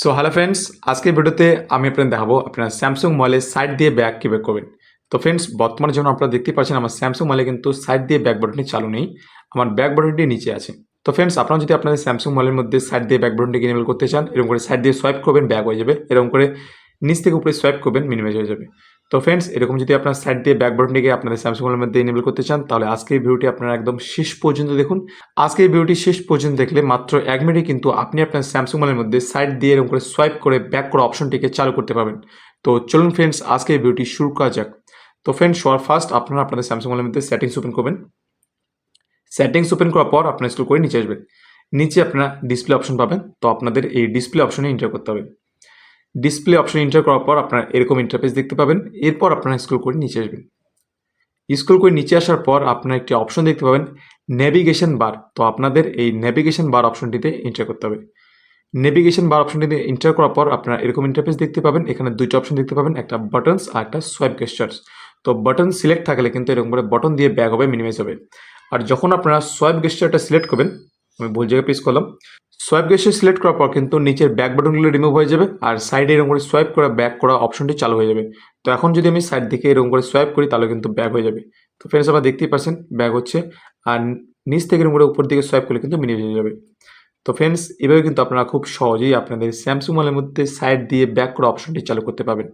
So hello friends আজকের ভিডিওতে আমি আপনাদের দেখাবো আপনার স্যামসুং মোবাইলের সাইড দিয়ে ব্যাক কীভাবে করবেন। তো ফ্রেন্ডস বর্তমানে যখন আপনারা দেখতে পাচ্ছেন আমার স্যামসুং মোবাইলে কিন্তু সাইড দিয়ে ব্যাক বটনটি চালু নেই, আমার ব্যাক বটনটি নিচে আছে। তো ফ্রেন্ডস আপনারা যদি আপনাদের স্যামসুং মোবাইলের মধ্যে সাইড দিয়ে ব্যাক বটনটি ইনেবল করতে চান, এরকম করে সাইড দিয়ে সোয়াইপ করবেন ব্যাক হয়ে যাবে, এরকম করে নিচ থেকে উপরে সোয়াইপ করবেন মিনিমাইজ হয়ে যাবে। তো ফ্রেন্ডস এরকম যদি আপনার সাইড দিয়ে ব্যাক বাটনটিকে আপনাদের স্যামসাং মোবাইলের মধ্যে এনেবল করতে চান, তাহলে আজকের ভিডিওটি আপনারা একদম শেষ পর্যন্ত দেখুন। আজকের ভিডিওটি শেষ পর্যন্ত দেখলে মাত্র এক মিনিটে কিন্তু আপনি আপনার স্যামসাং মোবাইলের মধ্যে সাইড দিয়ে এরকম করে সোয়াইপ করে ব্যাক করা অপশনটিকে চালু করতে পারবেন। তো চলুন ফ্রেন্ডস আজকের ভিডিওটি শুরু করা যাক। তো ফ্রেন্ডস সবার ফার্স্ট আপনারা আপনাদের স্যামসাং মোবাইলের মধ্যে সেটিংস ওপেন করবেন। সেটিংস ওপেন করার পর আপনার স্কুল করে নিচে আসবেন। নিচে আপনারা ডিসপ্লে অপশন পাবেন। তো আপনাদের এই ডিসপ্লে অপশনে এন্টার করতে হবে। ডিসপ্লে অপশন এন্টার করার পর আপনারা এরকম ইন্টারফেস দেখতে পাবেন। এরপর আপনারা স্কুল করে নিচে আসবেন। স্কুল করে নিচে আসার পর আপনারা একটি অপশন দেখতে পাবেন নেভিগেশন বার তো আপনাদের এই নেভিগেশন বার অপশনটিতে এন্টার করতে হবে। নেভিগেশন বার অপশনটিতে এন্টার করার পর আপনারা এরকম ইন্টারফেস দেখতে পাবেন। এখানে দুইটা অপশন দেখতে পাবেন, একটা বাটনস আর একটা সোয়াইপ গেস্টার্স তো বাটন সিলেক্ট থাকলে কিন্তু এরকম করে বাটন দিয়ে ব্যাক হবে মিনিমাইজ হবে। আর যখন আপনারা সোয়াইপ গেস্টারটা সিলেক্ট করবেন, আমি ভুল জায়গায় প্রেস করলাম। সোয়াইপ গেস্টার সিলেক্ট করার পর কিন্তু নিচের ব্যাক বাটনগুলো রিমুভ হয়ে যাবে আর সাইডে এরকম করে সোয়াইপ করা ব্যাক করা অপশনটি চালু হয়ে যাবে। তো এখন যদি আমি সাইড দিকে এরকম করে সোয়াইপ করি, তাহলে কিন্তু ব্যাক হয়ে যাবে। তো ফ্রেন্ডস আপনারা দেখতেই পাচ্ছেন ব্যাক হচ্ছে। আর নিচ থেকে এরকম করে উপর দিকে সোয়াইপ করলে কিন্তু মিনিমাইজ হয়ে যাবে। তো ফ্রেন্ডস এভাবে কিন্তু আপনারা খুব সহজেই আপনাদের স্যামসুং মোবাইলের মধ্যে সাইড দিয়ে ব্যাক করা অপশনটি চালু করতে পারবেন।